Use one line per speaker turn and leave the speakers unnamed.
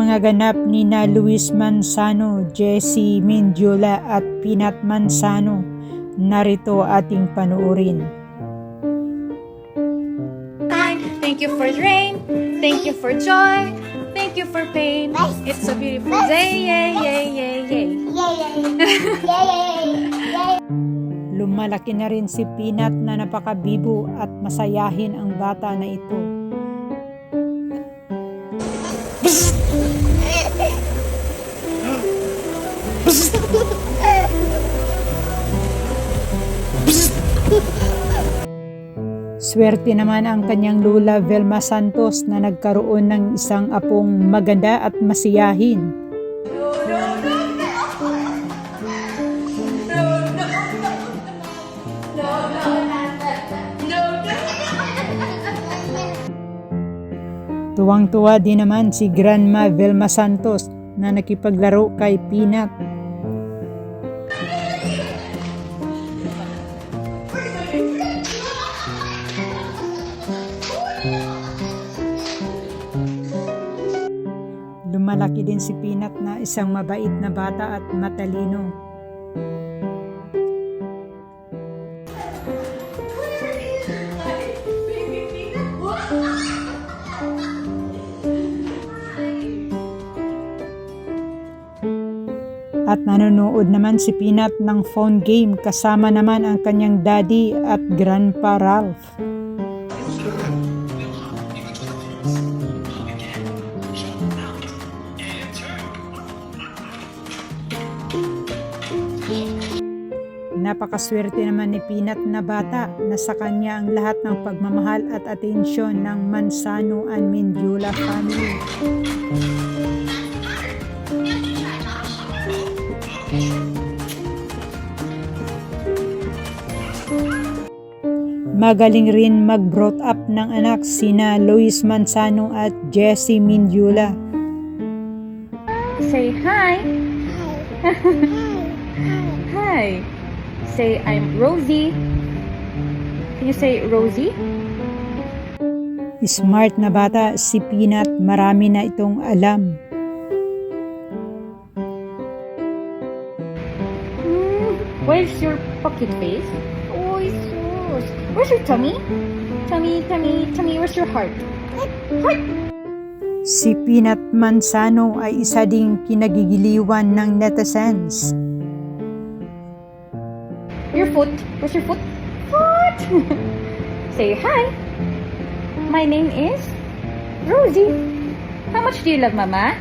Ipinangaganap ni na Luis Manzano, Jesse Mendiola at Pinat Manzano. Narito ating panuorin.
Thank you for rain. Thank you for joy. Thank you for pain. It's a beautiful day. Yay, yay, yay, yay.
Lumalaki na rin si Pinat na napakabibo at masayahin ang bata na ito. Swerte naman ang kanyang lula Velma Santos na nagkaroon ng isang apong maganda at masiyahin. Tuwang-tuwa din naman si Grandma Velma Santos na nakipaglaro kay Peanut. Lumalaki din si Peanut na isang mabait na bata at matalino. At nanonood naman si Peanut ng phone game kasama naman ang kanyang daddy at grandpa Ralph. Napakaswerte naman ni Peanut na bata na sa kanya ang lahat ng pagmamahal at atensyon ng Mansano and Mendiola family. Magaling rin mag-brought up ng anak sina Luis Manzano at Jesse Mendiola.
Say hi. Hi. Say I'm Rosie. Can you say Rosie?
Smart na bata si Peanut, marami na itong alam.
Hmm, where's your pocket face? Oh, sus. Where's your tummy? Tummy, tummy, tummy, where's your heart? Heart!
Si Peanut Manzano ay isa ding kinagigiliwan ng netizens.
Your foot. Where's your foot? Foot! Say hi. My name is Rosie. How much do you love Mama?